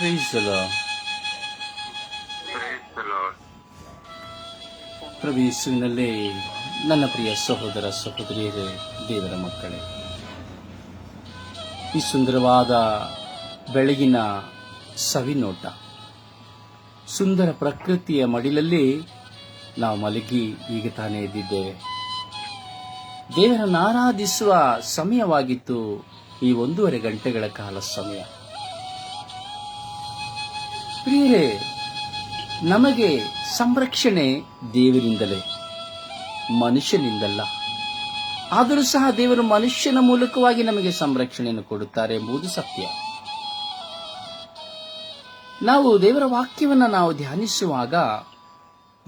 Praise the Lord. Praise the Lord. ನನ್ನ ಪ್ರಿಯ ಸಹೋದರ ಸಹೋದರಿಯರೇ ದೇವರ ಮಕ್ಕಳೇ ಈ ಸುಂದರವಾದ ಬೆಳಗಿನ ಸವಿನೋಟ ಸುಂದರ ಪ್ರಕೃತಿಯ ಮಡಿಲಲ್ಲಿ ನಾವು ಮಲಗಿ ಈಗ ತಾನೇ ಇದ್ದಿದ್ದೇವೆ ದೇವರನ್ನು ಆರಾಧಿಸುವ ಸಮಯವಾಗಿತ್ತು ಈ ಒಂದೂವರೆ ಗಂಟೆಗಳ ಕಾಲ ಸಮಯ ಪ್ರಿಯರೇ ನಮಗೆ ಸಂರಕ್ಷಣೆ ದೇವರಿಂದಲೇ, ಮನುಷ್ಯನಿಂದಲ್ಲ. ಆದರೂ ಸಹ ದೇವರು ಮನುಷ್ಯನ ಮೂಲಕವಾಗಿ ನಮಗೆ ಸಂರಕ್ಷಣೆಯನ್ನು ಕೊಡುತ್ತಾರೆ ಎಂಬುದು ಸತ್ಯ. ನಾವು ದೇವರ ವಾಕ್ಯವನ್ನು ನಾವು ಧ್ಯಾನಿಸುವಾಗ,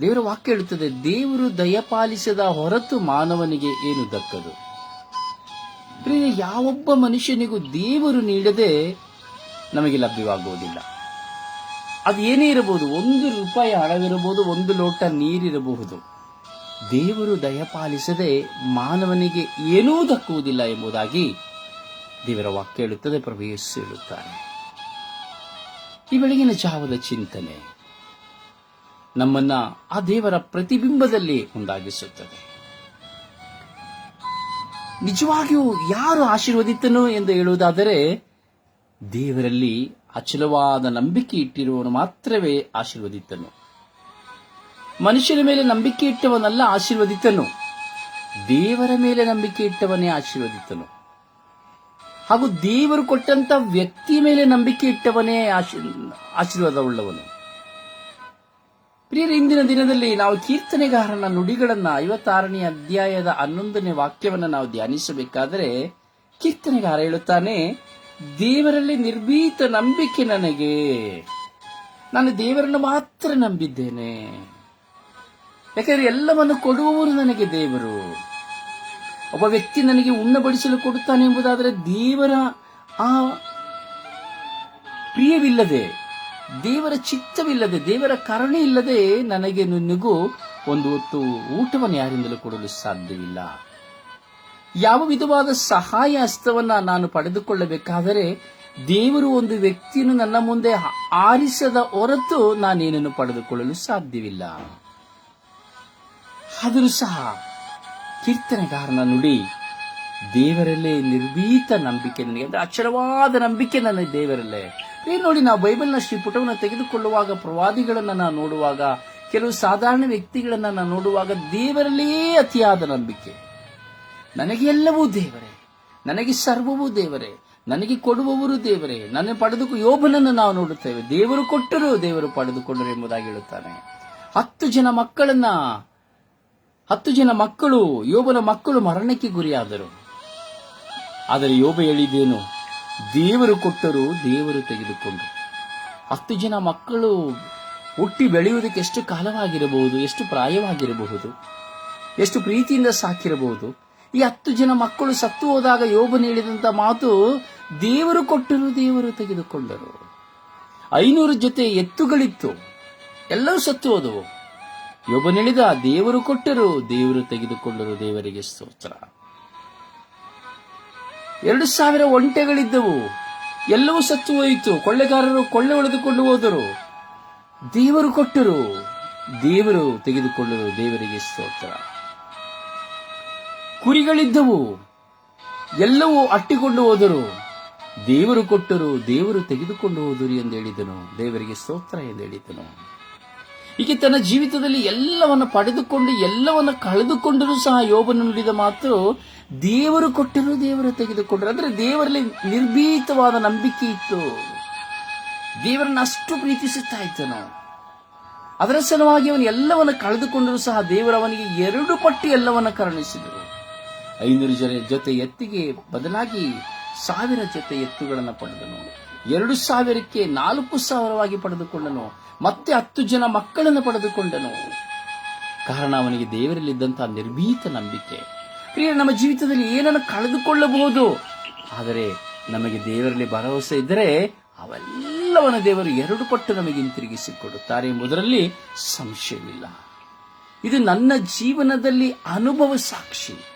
ದೇವರ ವಾಕ್ಯ ಹೇಳುತ್ತದೆ, ದೇವರು ದಯಪಾಲಿಸದ ಹೊರತು ಮಾನವನಿಗೆ ಏನು ದಕ್ಕದು? ಯಾವೊಬ್ಬ ಮನುಷ್ಯನಿಗೂ ದೇವರು ನೀಡದೆ ನಮಗೆ ಲಭ್ಯವಾಗುವುದಿಲ್ಲ. ಅದು ಏನೇ ಇರಬಹುದು, ಒಂದು ರೂಪಾಯಿ ಹಣವಿರಬಹುದು, ಒಂದು ಲೋಟ ನೀರಿರಬಹುದು. ದೇವರು ದಯಪಾಲಿಸದೆ ಮಾನವನಿಗೆ ಏನೂ ದಕ್ಕುವುದಿಲ್ಲ ಎಂಬುದಾಗಿ ದೇವರ ವಾಕ್ಯ ಹೇಳುತ್ತದೆ, ಪ್ರಭು ಹೇಳುತ್ತಾನೆ. ಈ ಬೆಳಗಿನ ಜಾವದ ಚಿಂತನೆ ನಮ್ಮನ್ನ ಆ ದೇವರ ಪ್ರತಿಬಿಂಬದಲ್ಲಿ ಒಂದಾಗಿಸುತ್ತದೆ ನಿಜವಾಗಿಯೂ ಯಾರು ಆಶೀರ್ವದಿತನು ಎಂದು ಹೇಳುವುದಾದರೆ ದೇವರಲ್ಲಿ ಅಚಲವಾದ ನಂಬಿಕೆ ಇಟ್ಟಿರುವವನು ಮಾತ್ರವೇ ಆಶೀರ್ವದಿತನು. ಮನುಷ್ಯನ ಮೇಲೆ ನಂಬಿಕೆ ಇಟ್ಟವನಲ್ಲ ಆಶೀರ್ವದಿತನು. ದೇವರ ಮೇಲೆ ನಂಬಿಕೆ ಇಟ್ಟವನೇ ಆಶೀರ್ವದಿತನು. ಹಾಗೂ ದೇವರು ಕೊಟ್ಟಂತ ವ್ಯಕ್ತಿ ಮೇಲೆ ನಂಬಿಕೆ ಇಟ್ಟವನೇ ಆಶೀರ್ವಾದ ಆಶೀರ್ವಾದವುಳ್ಳವನು. ಪ್ರಿಯರ, ಇಂದಿನ ದಿನದಲ್ಲಿ ನಾವು ಕೀರ್ತನೆಗಾರನ ನುಡಿಗಳನ್ನ ಐವತ್ತಾರನೇ ಅಧ್ಯಾಯದ ಹನ್ನೊಂದನೇ ವಾಕ್ಯವನ್ನು ನಾವು ಧ್ಯಾನಿಸಬೇಕಾದರೆ ಕೀರ್ತನೆಗಾರ ಹೇಳುತ್ತಾನೆ ದೇವರಲ್ಲಿ ನಿರ್ಭೀತ ನಂಬಿಕೆ ನನಗೆ. ನಾನು ದೇವರನ್ನು ಮಾತ್ರ ನಂಬಿದ್ದೇನೆ. ಯಾಕಂದ್ರೆ ಎಲ್ಲವನ್ನು ಕೊಡುವವರು ನನಗೆ ದೇವರು. ಒಬ್ಬ ವ್ಯಕ್ತಿ ನನಗೆ ಉಣ್ಣಬಡಿಸಲು ಕೊಡುತ್ತಾನೆ ಎಂಬುದಾದರೆ ದೇವರ ಆ ಪ್ರಿಯವಿಲ್ಲದೆ, ದೇವರ ಚಿತ್ತವಿಲ್ಲದೆ, ದೇವರ ಕರುಣೆ ಇಲ್ಲದೆ ನನಗೆ ನಿನಗೂ ಒಂದು ಹೊತ್ತು ಊಟವನ್ನು ಯಾರಿಂದಲೂ ಕೊಡಲು ಸಾಧ್ಯವಿಲ್ಲ. ಯಾವ ವಿಧವಾದ ಸಹಾಯ ಹಸ್ತವನ್ನ ನಾನು ಪಡೆದುಕೊಳ್ಳಬೇಕಾದರೆ ದೇವರು ಒಂದು ವ್ಯಕ್ತಿಯನ್ನು ನನ್ನ ಮುಂದೆ ಆರಿಸದ ಹೊರತು ನಾನೇನನ್ನು ಪಡೆದುಕೊಳ್ಳಲು ಸಾಧ್ಯವಿಲ್ಲ. ಆದರೂ ಸಹ ಕೀರ್ತನೆಗಾರನ ನುಡಿ, ದೇವರಲ್ಲೇ ನಿರ್ಭೀತ ನಂಬಿಕೆ ನನಗೆ, ಅಂದ್ರೆ ಅಕ್ಷರವಾದ ನಂಬಿಕೆ ನನ್ನ ದೇವರಲ್ಲೇ. ನೋಡಿ, ನಾವು ಬೈಬಲ್ನ ಶ್ರೀ ಪುಟವನ್ನು ತೆಗೆದುಕೊಳ್ಳುವಾಗ, ಪ್ರವಾದಿಗಳನ್ನು ನಾವು ನೋಡುವಾಗ, ಕೆಲವು ಸಾಧಾರಣ ವ್ಯಕ್ತಿಗಳನ್ನು ನಾವು ನೋಡುವಾಗ ದೇವರಲ್ಲೇ ಅತಿಯಾದ ನಂಬಿಕೆ. ನನಗೆ ಎಲ್ಲವೂ ದೇವರೇ, ನನಗೆ ಸರ್ವವೂ ದೇವರೇ, ನನಗೆ ಕೊಡುವವರು ದೇವರೇ, ನನ್ನ ಪಡೆದು ಯೋಭನನ್ನು ನಾವು ನೋಡುತ್ತೇವೆ. ದೇವರು ಕೊಟ್ಟರು ದೇವರು ಪಡೆದುಕೊಂಡರು ಎಂಬುದಾಗಿ ಹೇಳುತ್ತಾನೆ. ಹತ್ತು ಜನ ಮಕ್ಕಳನ್ನ, ಹತ್ತು ಜನ ಮಕ್ಕಳು, ಯೋಬನ ಮಕ್ಕಳು ಮರಣಕ್ಕೆ ಗುರಿಯಾದರು. ಆದರೆ ಯೋಬ ಹೇಳಿದೇನು ದೇವರು ಕೊಟ್ಟರು ದೇವರು ತೆಗೆದುಕೊಂಡರು. ಹತ್ತು ಜನ ಮಕ್ಕಳು ಹುಟ್ಟಿ ಬೆಳೆಯುವುದಕ್ಕೆ ಎಷ್ಟು ಕಾಲವಾಗಿರಬಹುದು, ಎಷ್ಟು ಪ್ರಾಯವಾಗಿರಬಹುದು, ಎಷ್ಟು ಪ್ರೀತಿಯಿಂದ ಸಾಕಿರಬಹುದು ಈ ಹತ್ತು ಜನ ಮಕ್ಕಳು ಸತ್ತು ಹೋದಾಗ ಯೋಬನು ಹೇಳಿದಂತ ಮಾತು ದೇವರು ಕೊಟ್ಟರು ದೇವರು ತೆಗೆದುಕೊಂಡರು. ಐನೂರು ಜೊತೆ ಎತ್ತುಗಳಿತ್ತು. ಎಲ್ಲವೂ ಸತ್ತು ಹೋದವು. ಯೋಬನು ಹೇಳಿದ ದೇವರು ಕೊಟ್ಟರು, ದೇವರು ತೆಗೆದುಕೊಂಡರು ದೇವರಿಗೆ ಸ್ತೋತ್ರ. ಎರಡು ಸಾವಿರ ಒಂಟೆಗಳಿದ್ದವು. ಎಲ್ಲವೂ ಸತ್ತು ಹೋಯಿತು. ಕೊಳ್ಳೆಗಾರರು ಕೊಳ್ಳೆ ಹೊಡೆದುಕೊಂಡು ಹೋದರು. ದೇವರು ಕೊಟ್ಟರು. ದೇವರು ತೆಗೆದುಕೊಂಡರು ದೇವರಿಗೆ ಸ್ತೋತ್ರ. ಕುರಿಗಳಿದ್ದವು. ಎಲ್ಲವೂ ಅಟ್ಟಿಕೊಂಡು ಹೋದರು. ದೇವರು ಕೊಟ್ಟರು, ದೇವರು ತೆಗೆದುಕೊಂಡು ಹೋದರು ಎಂದು ಹೇಳಿದನು. ದೇವರಿಗೆ ಸ್ತೋತ್ರ ಎಂದು ಹೇಳಿದನು. ಹೀಗೆ ತನ್ನ ಜೀವಿತದಲ್ಲಿ ಎಲ್ಲವನ್ನು ಪಡೆದುಕೊಂಡು, ಎಲ್ಲವನ್ನು ಕಳೆದುಕೊಂಡರೂ ಸಹ ಯೋಬನು ನುಡಿದ ಮಾತು ದೇವರು ಕೊಟ್ಟರು, ದೇವರು ತೆಗೆದುಕೊಂಡರು. ಅಂದ್ರೆ ದೇವರಲ್ಲಿ ನಿರ್ಭೀತವಾದ ನಂಬಿಕೆ ಇತ್ತು. ದೇವರನ್ನು ಅಷ್ಟು ಪ್ರೀತಿಸುತ್ತಾ ಇದ್ದನು. ಅದರ ಸಲುವಾಗಿ ಅವನು ಎಲ್ಲವನ್ನು ಕಳೆದುಕೊಂಡರೂ ಸಹ ದೇವರು ಅವನಿಗೆ ಎರಡು ಪಟ್ಟು ಎಲ್ಲವನ್ನು ಕರುಣಿಸಿದರು. ಐನೂರು ಜನ ಜೊತೆ ಎತ್ತಿಗೆ ಬದಲಾಗಿ ಸಾವಿರ ಜೊತೆ ಎತ್ತುಗಳನ್ನು ಪಡೆದನು ಎರಡು ಸಾವಿರಕ್ಕೆ ನಾಲ್ಕು ಸಾವಿರವಾಗಿ ಪಡೆದುಕೊಂಡನು. ಮತ್ತೆ ಹತ್ತು ಜನ ಮಕ್ಕಳನ್ನು ಪಡೆದುಕೊಂಡನು. ಕಾರಣ ಅವನಿಗೆ ದೇವರಲ್ಲಿದ್ದಂತಹ ನಿರ್ಭೀತ ನಂಬಿಕೆ. ಪ್ರಿಯ ನಮ್ಮ ಜೀವಿತದಲ್ಲಿ ಏನನ್ನು ಕಳೆದುಕೊಳ್ಳಬಹುದು? ಆದರೆ ನಮಗೆ ದೇವರಲ್ಲಿ ಭರವಸೆ ಇದ್ದರೆ ಅವೆಲ್ಲವನ ದೇವರು ಎರಡು ಪಟ್ಟು ನಮಗೆ ಹಿಂತಿರುಗಿಸಿಕೊಡುತ್ತಾರೆ ಎಂಬುದರಲ್ಲಿ ಸಂಶಯವಿಲ್ಲ. ಇದು ನನ್ನ ಜೀವನದಲ್ಲಿ ಅನುಭವ ಸಾಕ್ಷಿ.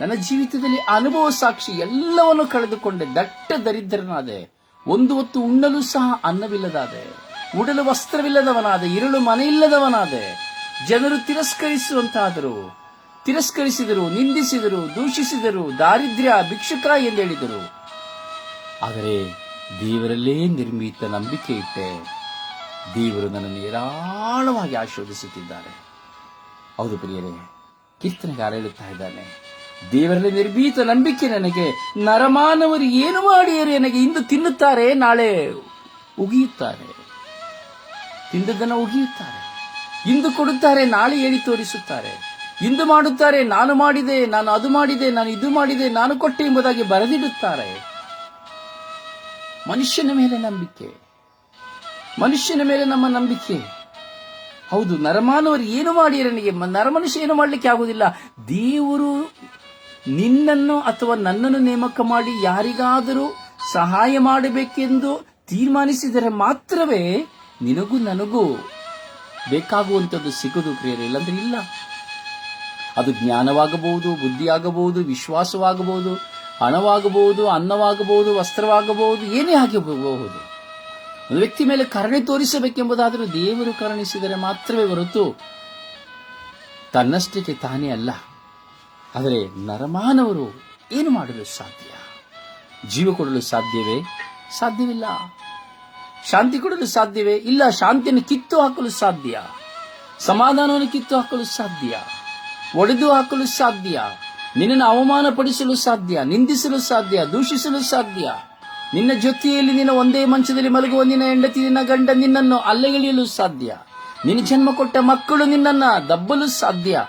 ನನ್ನ ಜೀವಿತದಲ್ಲಿ ಅನುಭವ ಸಾಕ್ಷಿ ಎಲ್ಲವನ್ನು ಕಳೆದುಕೊಂಡೆ ದಟ್ಟ ದರಿದ್ರನಾದೆ, ಒಂದು ಹೊತ್ತು ಉಣ್ಣಲು ಸಹ ಅನ್ನವಿಲ್ಲದಾದೆ, ಉಡಲು ವಸ್ತ್ರವಿಲ್ಲದವನಾದೆ ಇರಳು ಮನೆಯಿಲ್ಲದವನಾದೆ, ಜನರು ತಿರಸ್ಕರಿಸುವಂತಾದರು. ತಿರಸ್ಕರಿಸಿದರು, ನಿಂದಿಸಿದರು, ದೂಷಿಸಿದರು, ದಾರಿದ್ರ್ಯ, ಭಿಕ್ಷುಕ ಎಂದೇಳಿದರು ಆದರೆ ದೇವರಲ್ಲೇ ನಿರ್ಮಿತ ನಂಬಿಕೆ ಇಟ್ಟೆ ದೇವರು ನನ್ನನ್ನು ನಿರಾಳವಾಗಿ ಆಶೀರ್ವದಿಸುತ್ತಿದ್ದಾರೆ. ಹೌದು ಪ್ರಿಯರೇ, ಕೀರ್ತನೆಗಾರ ಹೇಳುತ್ತಾ ಇದ್ದಾನೆ. ದೇವರಲ್ಲಿ ನಿರ್ಭೀತ ನಂಬಿಕೆ ನನಗೆ. ನರಮಾನವರು ಏನು ಮಾಡಿಯರು ನನಗೆ ಇಂದು ತಿನ್ನುತ್ತಾರೆ, ನಾಳೆ ಉಗಿಯುತ್ತಾರೆ. ತಿಂದದನ್ನು ಉಗಿಯುತ್ತಾರೆ. ಇಂದು ಕೊಡುತ್ತಾರೆ, ನಾಳೆ ಹೇಳಿ ತೋರಿಸುತ್ತಾರೆ. ಇಂದು ಮಾಡುತ್ತಾರೆ, ನಾನು ಮಾಡಿದೆ, ನಾನು ಅದು ಮಾಡಿದೆ, ನಾನು ಇದು ಮಾಡಿದೆ, ನಾನು ಕೊಟ್ಟೆ ಎಂಬುದಾಗಿ ಬರೆದಿಡುತ್ತಾರೆ. ಮನುಷ್ಯನ ಮೇಲೆ ನಂಬಿಕೆ. ಮನುಷ್ಯನ ಮೇಲೆ ನಮ್ಮ ನಂಬಿಕೆ. ಹೌದು, ನರಮಾನವರು ಏನು ಮಾಡಿ ನನಗೆ, ನರಮನುಷ್ಯ ಏನು ಮಾಡಲಿಕ್ಕೆ ಆಗುವುದಿಲ್ಲ. ದೇವರು ನಿನ್ನನ್ನು ಅಥವಾ ನನ್ನನ್ನು ನೇಮಕ ಮಾಡಿ ಯಾರಿಗಾದರೂ ಸಹಾಯ ಮಾಡಬೇಕೆಂದು ತೀರ್ಮಾನಿಸಿದರೆ ಮಾತ್ರವೇ ನಿನಗೂ ನನಗೂ ಬೇಕಾಗುವಂಥದ್ದು ಸಿಗೋದು ಪ್ರಿಯರೇ, ಇಲ್ಲಾಂದ್ರೆ ಇಲ್ಲ. ಅದು ಜ್ಞಾನವಾಗಬಹುದು, ಬುದ್ಧಿಯಾಗಬಹುದು, ವಿಶ್ವಾಸವಾಗಬಹುದು, ಹಣವಾಗಬಹುದು, ಅನ್ನವಾಗಬಹುದು, ವಸ್ತ್ರವಾಗಬಹುದು, ಏನೇ ಆಗಿರಬಹುದು. ಒಂದು ವ್ಯಕ್ತಿ ಮೇಲೆ ಕರುಣೆ ತೋರಿಸಬೇಕೆಂಬುದಾದರೂ ದೇವರು ಕರುಣಿಸಿದರೆ ಮಾತ್ರವೇ ಹೊರತು ತನ್ನಷ್ಟಕ್ಕೆ ತಾನೇ ಅಲ್ಲ. ಆದರೆ ನರಮಾನವರು ಏನು ಮಾಡಲು ಸಾಧ್ಯ? ಜೀವ ಕೊಡಲು ಸಾಧ್ಯವೇ? ಸಾಧ್ಯವಿಲ್ಲ. ಶಾಂತಿ ಕೊಡಲು ಸಾಧ್ಯವೇ? ಇಲ್ಲ, ಶಾಂತಿಯನ್ನು ಕಿತ್ತು ಹಾಕಲು ಸಾಧ್ಯ. ಸಮಾಧಾನವನ್ನು ಕಿತ್ತು ಹಾಕಲು ಸಾಧ್ಯ. ಒಡೆದು ಹಾಕಲು ಸಾಧ್ಯ. ನಿನ್ನನ್ನು ಅವಮಾನಪಡಿಸಲು ಸಾಧ್ಯ, ನಿಂದಿಸಲು ಸಾಧ್ಯ, ದೂಷಿಸಲು ಸಾಧ್ಯ. ನಿನ್ನ ಜೊತೆಯಲ್ಲಿ ನಿನ್ನ ಒಂದೇ ಮಂಚದಲ್ಲಿ ಮಲಗುವ ನಿನ್ನ ಹೆಂಡತಿ, ನಿನ್ನ ಗಂಡ ನಿನ್ನನ್ನು ಅಲ್ಲೆಗೆಳೆಯಲು ಸಾಧ್ಯ. ನಿನ್ನ ಜನ್ಮ ಕೊಟ್ಟ ಮಕ್ಕಳು ನಿನ್ನನ್ನು ದಬ್ಬಲು ಸಾಧ್ಯ.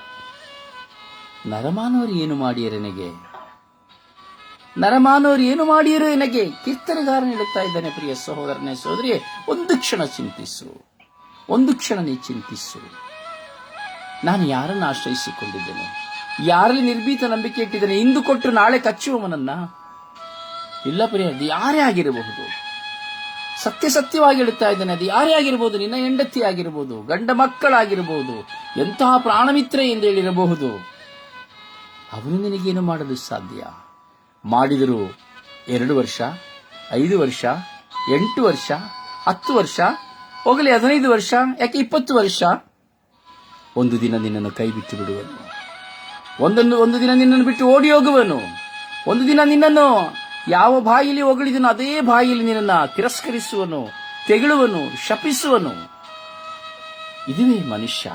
ನರಮಾನವರು ಏನು ಮಾಡಿಯರು ನನಗೆ ನರಮಾನವರು ಏನು ಮಾಡಿಯರು ನನಗೆ ಕೀರ್ತನೆಗಾರ ಹೇಳುತ್ತಾ ಇದ್ದಾನೆ, ಪ್ರಿಯ ಸಹೋದರನೇ ಸಹೋದರಿ, ಒಂದು ಕ್ಷಣ ಚಿಂತಿಸು, ಒಂದು ಕ್ಷಣ ನೀ ಚಿಂತಿಸು. ನಾನು ಯಾರನ್ನು ಆಶ್ರಯಿಸಿಕೊಂಡಿದ್ದೇನೆ? ಯಾರಲ್ಲಿ ನಿರ್ಭೀತ ನಂಬಿಕೆ ಇಟ್ಟಿದ್ದೇನೆ? ಇಂದು ಕೊಟ್ಟು ನಾಳೆ ಕಚ್ಚುವವನನ್ನ? ಇಲ್ಲ ಪ್ರಿಯ, ಅದು ಯಾರೇ ಆಗಿರಬಹುದು. ಸತ್ಯ ಸತ್ಯವಾಗಿ ಹೇಳುತ್ತಾ ಇದ್ದಾನೆ, ಅದು ಯಾರೇ ಆಗಿರಬಹುದು? ನಿನ್ನ ಹೆಂಡತಿ ಆಗಿರಬಹುದು, ಗಂಡ ಮಕ್ಕಳಾಗಿರಬಹುದು, ಎಂತಹ ಪ್ರಾಣಮಿತ್ರ ಎಂದು ಹೇಳಿರಬಹುದು. ಅವನು ನಿನಗೇನು ಮಾಡಲು ಸಾಧ್ಯ? ಮಾಡಿದರು ಎರಡು ವರ್ಷ, ಐದು ವರ್ಷ, ಎಂಟು ವರ್ಷ, ಹತ್ತು ವರ್ಷ, ಹೋಗಲಿ ಹದಿನೈದು ವರ್ಷ, ಯಾಕೆ ಇಪ್ಪತ್ತು ವರ್ಷ? ಒಂದು ದಿನ ನಿನ್ನನ್ನು ಕೈ ಬಿಟ್ಟು ಬಿಡುವನು. ಒಂದೊಂದು ಒಂದು ದಿನ ನಿನ್ನನ್ನು ಬಿಟ್ಟು ಓಡಿ ಹೋಗುವನು. ಒಂದು ದಿನ ನಿನ್ನನ್ನು ಯಾವ ಬಾಯಿಲಿ ಹೊಗಳಿದನು ಅದೇ ಬಾಯಿಲಿ ನಿನ್ನನ್ನು ತಿರಸ್ಕರಿಸುವನು, ತೆಗಳುವನು, ಶಪಿಸುವನು. ಇದುವೇ ಮನುಷ್ಯ.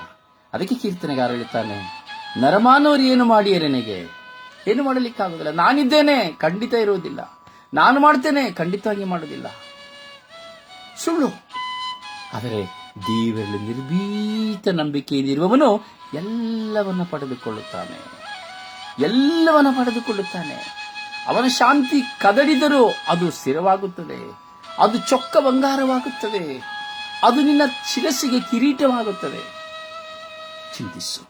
ಅದಕ್ಕೆ ಕೀರ್ತನೆಗಾರ ಹೇಳ್ತಾನೆ ನರಮಾನವರು ಏನು ಮಾಡಿಯರೆ ನನಗೆ ಏನು ಮಾಡಲಿಕ್ಕಾಗೋದಿಲ್ಲ. ನಾನಿದ್ದೇನೆ, ಖಂಡಿತ ಇರುವುದಿಲ್ಲ. ನಾನು ಮಾಡ್ತೇನೆ ಖಂಡಿತವಾಗಿ ಮಾಡೋದಿಲ್ಲ ಸುಳ್ಳು. ಆದರೆ ದೇವರಲ್ಲಿ ನಿರ್ಭೀತ ನಂಬಿಕೆಯಲ್ಲಿರುವವನು ಎಲ್ಲವನ್ನ ಪಡೆದುಕೊಳ್ಳುತ್ತಾನೆ. ಎಲ್ಲವನ್ನ ಪಡೆದುಕೊಳ್ಳುತ್ತಾನೆ. ಅವನ ಶಾಂತಿ ಕದಡಿದರೂ ಅದು ಸ್ಥಿರವಾಗುತ್ತದೆ. ಅದು ಚೊಕ್ಕ ಬಂಗಾರವಾಗುತ್ತದೆ. ಅದು ನಿನ್ನ ಶಿರಸ್ಸಿಗೆ ಕಿರೀಟವಾಗುತ್ತದೆ. ಚಿಂತಿಸು.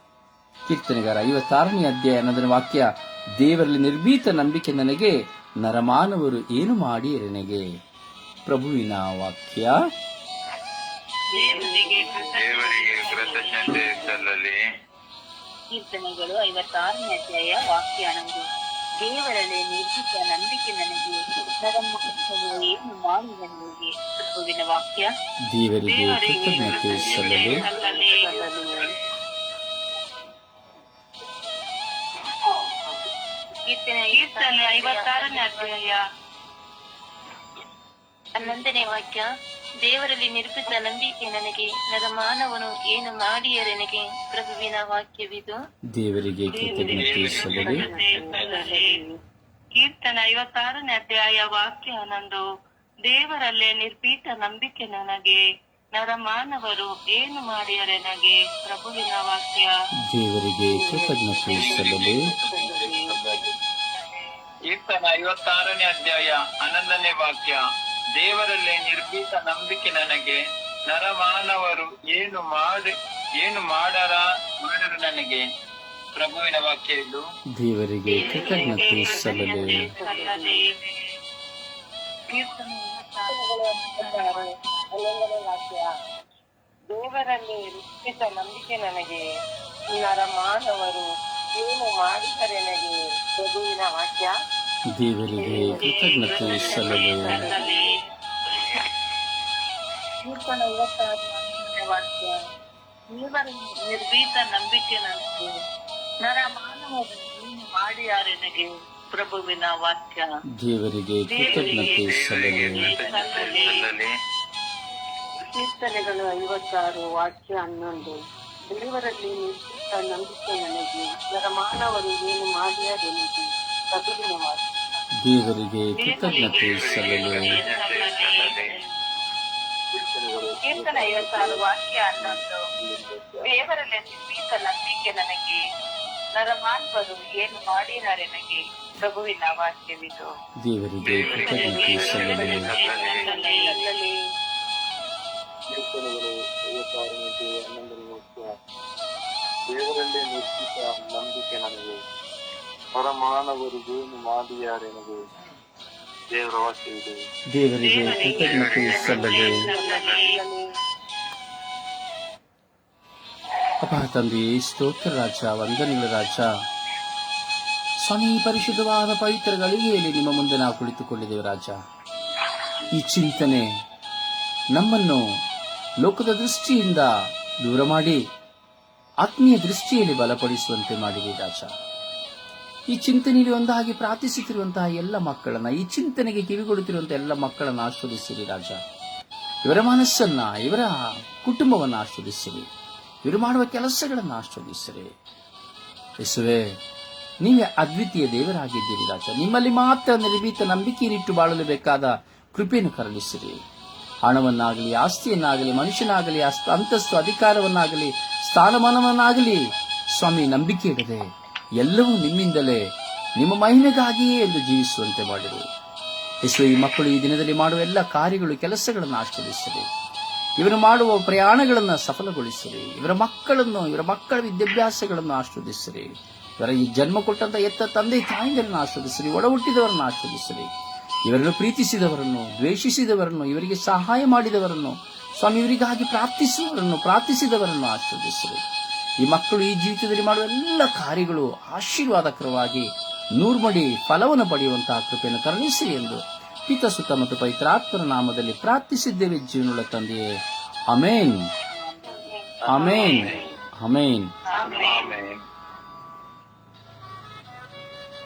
ಕೀರ್ತನೆಗಾರ. ಐವತ್ತಾರನೇ ಅಧ್ಯಾಯ ಅನ್ನೋದರ ವಾಕ್ಯ ದೇವರಲ್ಲಿ ನಿರ್ಭೀತ ನಂಬಿಕೆ ನನಗೆ ನರಮಾನವರು ಏನು ಮಾಡಿ ನನಗೆ ಪ್ರಭುವಿನ ವಾಕ್ಯ. ದೇವರಿಗೆ ಕೃತಜ್ಞತೆ ಸಲ್ಲಲಿ ಕೀರ್ತನೆಗಳು ಐವತ್ತಾರನೇ ಅಧ್ಯಾಯ ವಾಕ್ಯ ನಮಗೆ ದೇವರಲ್ಲಿ ನಿರ್ಭೀತ ನಂಬಿಕೆ ನನಗೆ ನರಮಾನವರು ಏನು ಮಾಡಿದ ನನಗೆ ಪ್ರಭುವಿನ ವಾಕ್ಯ. ದೇವರಿಗೆ ಕೃತಜ್ಞತೆ ಸಲ್ಲಲು ಕೀರ್ತನೆ ಐವತ್ತಾರನೇ ಅಧ್ಯಾಯ. ಹನ್ನೊಂದನೇ ವಾಕ್ಯ ದೇವರಲ್ಲಿ ನಿರ್ಮಿತ ನಂಬಿಕೆ ನನಗೆ ನರಮಾನವನು ಏನು ಮಾಡಿಯರೆ ನನಗೆ ಪ್ರಭುವಿನ ವಾಕ್ಯವಿದು. ದೇವರಿಗೆ ಕೀರ್ತನ ಸಲ್ಲಲು ಕೀರ್ತನೆ ಐವತ್ತಾರನೇ ಅಧ್ಯಾಯ ವಾಕ್ಯ ಹನ್ನೊಂದು ದೇವರಲ್ಲೇ ನಿರ್ಭೀತ ನಂಬಿಕೆ ನನಗೆ ನರಮಾನವರು ಏನು ಮಾಡಿಯರೆ ನನಗೆ ಪ್ರಭುವಿನ ವಾಕ್ಯ. ದೇವರಿಗೆ ಕೃತಜ್ಞತೆ ಸಲ್ಲಲು ಕೀರ್ತನ ಐವತ್ತಾರನೇ ಅಧ್ಯಾಯ ಹನ್ನೊಂದನೇ ವಾಕ್ಯ. ದೇವರಲ್ಲೇ ನಿರ್ಭೀತ ನಂಬಿಕೆ ನನಗೆ ನರಮಾನವರು ಏನು ಮಾಡಿ ಏನು ಮಾಡರ ಮಾಡರು ನನಗೆ. ಪ್ರಭುವಿನ ವಾಕ್ಯ ಇದು. ದೇವರಿಗೆ ಕೃತಜ್ಞತೆ ದೇವರಲ್ಲಿ ನಿರ್ಭೀತ ನಂಬಿಕೆ ನನಗೆ ನರಮಾನವರು ಏನು ಮಾಡಿದರೆ ನನಗೆ ಪ್ರಭುವಿನ ವಾಕ್ಯ. ದೇವರಿಗೆ ಕೃತಜ್ಞತೆ. ಕೀರ್ತನ ಐವತ್ತಾರು ವಾಕ್ಯ. ನಿರ್ಭೀತ ನಂಬಿಕೆ ನನಗೆ. ನರ ಮಾನವರು ನೀನು ಮಾಡಿಯಾರೆನಗೆ ಪ್ರಭುವಿನ ವಾಕ್ಯ. ದೇವರಿಗೆ ಕೃತಜ್ಞತೆ ಸಲ್ಲಲಿ. ಕೀರ್ತನೆಗಳು ಐವತ್ತಾರು ವಾಕ್ಯ ಹನ್ನೊಂದು. ದೇವರಲ್ಲಿ ನಿಶ್ಚಿತ ನಂಬಿಕೆ ನನಗೆ. ನರ ಮಾನವರು ಏನು ಮಾಡಿಯಾರೆನಗೆ ಪ್ರಭುವಿನ ವಾಕ್ಯ ದೇವರಿಗೆ ಕೃತಜ್ಞತೆ ಸಲ್ಲಲು. ಕೀರ್ತನ ಐವತ್ತಾರು ವಾಕ್ಯ ಹನ್ನೊಂದು ದೇವರಲ್ಲಿ ನಿಶ್ಚಿತ ನಂಬಿಕೆ ನನಗೆ. ನರಮಾನ್ವರು ಏನು ಮಾಡಿದ್ದಾರೆ ನನಗೆ? ಪ್ರಭುವಿನ ವಾಕ್ಯವಿದು. ದೇವರಿಗೆ ಕೃತಜ್ಞತೆ ಸಲ್ಲಲಿ. ಕೀರ್ತನೆಗಳು ಐವತ್ತಾರನೇ ಹನ್ನೊಂದನೇ ವರ್ಷ ದೇವರಲ್ಲೇ ನಿರ್ಜಿತ ನಂಬಿಕೆ ನನಗೆ. ಪರಮಾನವರು ಏನು ಮಾಡಿಯಾರೆನಗೆ ದೇವರ ವಾಕ್ಯವಿದೆ ದೇವರಿಗೆ ಕೃತಜ್ಞತೆ ಸಲ್ಲದೆ ಅಪ್ಪ ತಂದೆ, ಸ್ತೋತ್ರ ರಾಜ, ವಂದನೆಗಳ ರಾಜ. ಸ್ವಾಮಿ, ಪರಿಶುದ್ಧವಾದ ಪವಿತ್ರ ಗಳಿಗೆಯಲ್ಲಿ ನಿಮ್ಮ ಮುಂದೆ ನಾವು ಕುಳಿತುಕೊಂಡಿದ್ದೇವೆ ರಾಜ. ಈ ಚಿಂತನೆ ನಮ್ಮನ್ನು ಲೋಕದ ದೃಷ್ಟಿಯಿಂದ ದೂರ ಮಾಡಿ, ಆತ್ಮೀಯ ದೃಷ್ಟಿಯಲ್ಲಿ ಬಲಪಡಿಸುವಂತೆ ಮಾಡಿದೆ ರಾಜ ಈ ಚಿಂತನೆಯಲ್ಲಿ ಒಂದಾಗಿ ಪ್ರಾರ್ಥಿಸುತ್ತಿರುವಂತಹ ಎಲ್ಲ ಮಕ್ಕಳನ್ನ, ಈ ಚಿಂತನೆಗೆ ಕಿವಿಗೊಡುತ್ತಿರುವಂತಹ ಎಲ್ಲ ಮಕ್ಕಳನ್ನು ಆಶ್ವದಿಸಿರಿ ರಾಜ ಇವರ ಮನಸ್ಸನ್ನ, ಇವರ ಕುಟುಂಬವನ್ನು ಆಶ್ವದಿಸಿರಿ ಇವರು ಮಾಡುವ ಕೆಲಸಗಳನ್ನು ಆಶ್ವದಿಸಿರಿ ಯೇಸುವೆ, ನೀವೇ ಅದ್ವಿತೀಯ ದೇವರಾಗಿದ್ದೀರಿ ರಾಜ ನಿಮ್ಮಲ್ಲಿ ಮಾತ್ರ ನಿರ್ಭೀತ ನಂಬಿಕೆಯನ್ನಿಟ್ಟು ಬಾಳಲು ಬೇಕಾದ ಕೃಪೆಯನ್ನು ಕರುಣಿಸಿರಿ. ಹಣವನ್ನಾಗಲಿ, ಆಸ್ತಿಯನ್ನಾಗಲಿ, ಮನುಷ್ಯನಾಗಲಿ ಅಂತಸ್ತು, ಅಧಿಕಾರವನ್ನಾಗಲಿ, ಸ್ಥಾನಮಾನವನ್ನಾಗಲಿ, ಸ್ವಾಮಿ ನಂಬಿಕೆ ಇಡದೆ ಎಲ್ಲವೂ ನಿಮ್ಮಿಂದಲೇ, ನಿಮ್ಮ ಮಹಿಮೆಗಾಗಿಯೇ ಎಂದು ಜೀವಿಸುವಂತೆ ಮಾಡಿರು. ಯೇಸು ಈ ಮಕ್ಕಳು ಈ ದಿನದಲ್ಲಿ ಮಾಡುವ ಎಲ್ಲ ಕಾರ್ಯಗಳು, ಕೆಲಸಗಳನ್ನು ಆಚರಿಸಲಿ ಇವರು ಮಾಡುವ ಪ್ರಯಾಣಗಳನ್ನು ಸಫಲಗೊಳಿಸಿರಿ. ಇವರ ಮಕ್ಕಳನ್ನು, ಇವರ ಮಕ್ಕಳ ವಿದ್ಯಾಭ್ಯಾಸಗಳನ್ನು ಆಸ್ವಾದಿಸಿರಿ ಇವರ ಈ ಜನ್ಮ ಕೊಟ್ಟಂತ ಎತ್ತ ತಂದೆ ತಾಯಿಗಳನ್ನು ಆಸ್ವಾದಿಸಿರಿ ಒಡ ಹುಟ್ಟಿದವರನ್ನು ಆಸ್ವಾದಿಸಿರಿ ಇವರನ್ನು ಪ್ರೀತಿಸಿದವರನ್ನು, ದ್ವೇಷಿಸಿದವರನ್ನು, ಇವರಿಗೆ ಸಹಾಯ ಮಾಡಿದವರನ್ನು ಸ್ವಾಮಿ ಇವರಿಗಾಗಿ ಪ್ರಾರ್ಥಿಸುವವರನ್ನು, ಪ್ರಾರ್ಥಿಸಿದವರನ್ನು ಆಸ್ವಾದಿಸಿರಿ ಈ ಮಕ್ಕಳು ಈ ಜೀವಿತದಲ್ಲಿ ಮಾಡುವ ಎಲ್ಲ ಕಾರ್ಯಗಳು ಆಶೀರ್ವಾದಕರವಾಗಿ ನೂರ್ಮಡಿ ಫಲವನ್ನು ಪಡೆಯುವಂತಹ ಕೃಪೆಯನ್ನು ಕರುಣಿಸಿ ಎಂದು ಪಿತ ಸುತ್ತ ಮತ್ತು ಪವಿತ್ರಾತ್ಮರ ನಾಮದಲ್ಲಿ ಪ್ರಾರ್ಥಿಸಿದ್ದೇವೆ ಜೀವನುಳ್ಳ ತಂದೆಯೇ. Amen amen amen